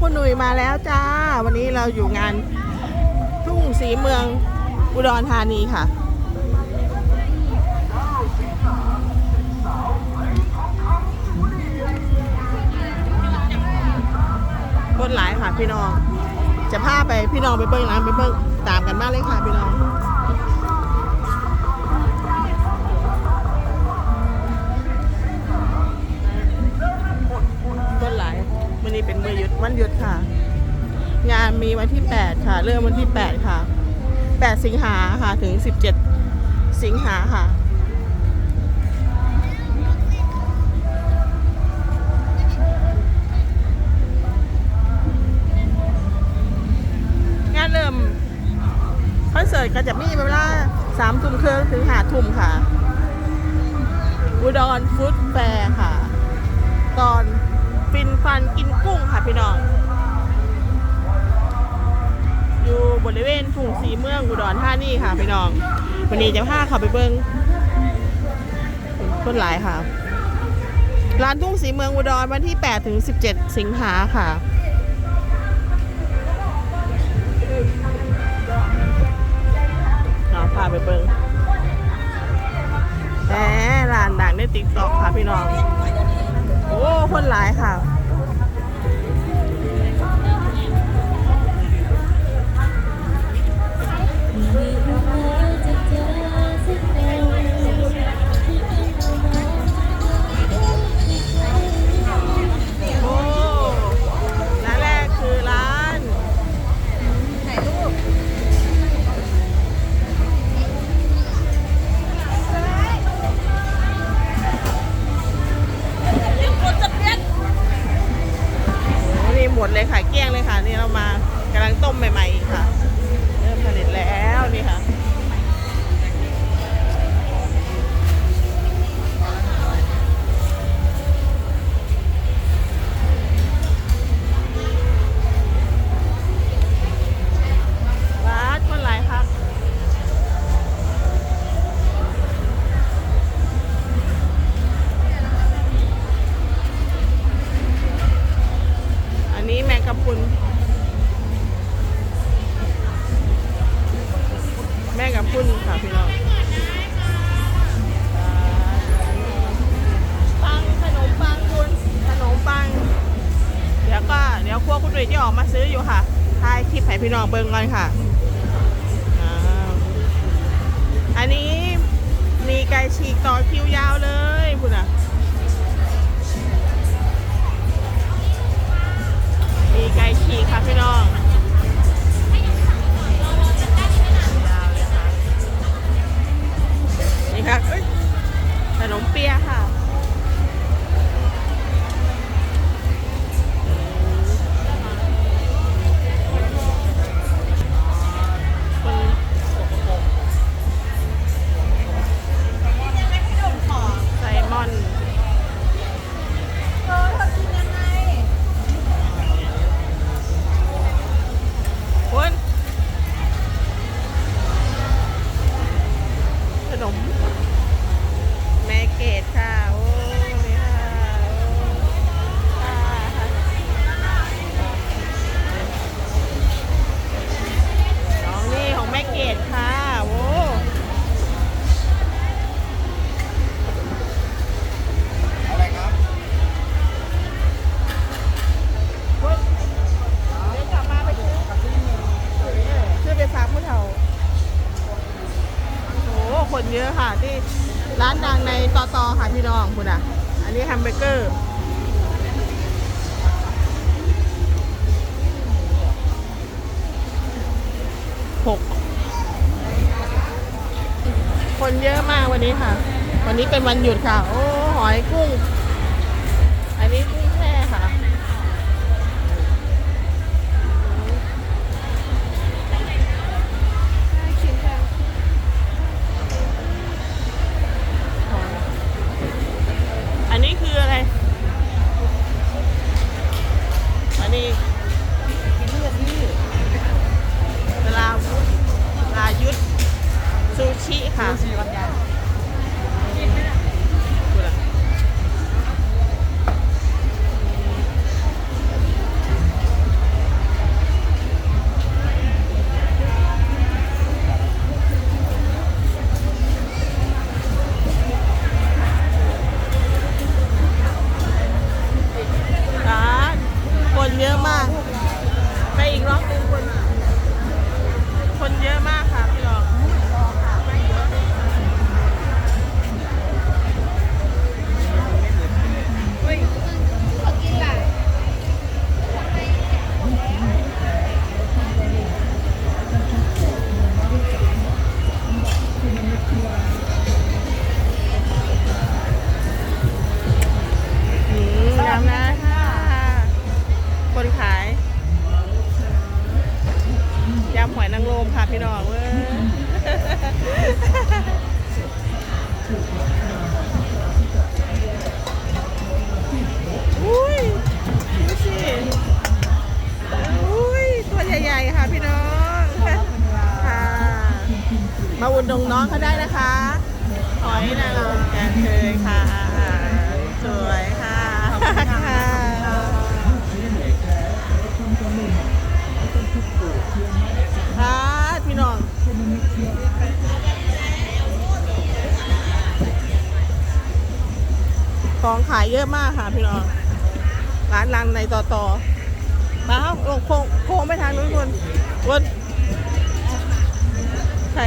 คุณหนุ่ยมาแล้วจ้า วันนี้เราอยู่งานทุ่งสีเมืองอุดรธานีค่ะ คนหลายค่ะพี่น้อง จะพาไปพี่น้องไปเบิ้งร้านไปเบิ้งตามกันมากเลยค่ะพี่น้อง นี้เป็นมือหยุดวันหยุดค่ะ งานมีวันที่ 8 ค่ะ เริ่มวันที่ 8 ค่ะ 8 สิงหาค่ะถึง 17 สิงหาค่ะงานเริ่มคอนเสิร์ตก็จะมีเวลา3ทุ่มครึ่งถึง5ทุ่มค่ะ อุดรฟู้ดแฟร์ค่ะ ตอน ฟินฟันกินกุ้งค่ะพี่น้อง อยู่บริเวณทุ่งสีเมืองอุดรธานีค่ะพี่น้อง วันนี้จะพาเขาไปเบิ้งคนหลายค่ะ ร้านทุ่งสีเมืองอุดรวันที่ 8 ถึง 17 สิงหาค่ะ แม่กับพุ่นค่ะพี่น้องปังขนมปังคุณขนมปัง เดี๋ยวก็เดี๋ยวครัวคุณหนุ่ยจะออกมาซื้ออยู่ค่ะถ่ายคลิปให้พี่น้องเบิ่งก่อนค่ะ อันนี้มีไก่ฉีกต่อคิวยาวเลยคุณอะมีไก่ฉีกค่ะพี่น้อง คนเยอะค่ะ ที่ร้านดังในตอตอค่ะพี่น้องคุณอะ อันนี้แฮมเบอร์เกอร์หกคนเยอะมากวันนี้ค่ะ วันนี้เป็นวันหยุดค่ะ โอ้หอยกุ้ง ค่ะ อยนาลงกันเลยค่ะ สวยค่ะค่ะค่ะพี่น้องของขายเยอะมากค่ะพี่น้อง ร้านรังในต่อต่อมาครับลงโค้งไปทางนู้นคนวนใคร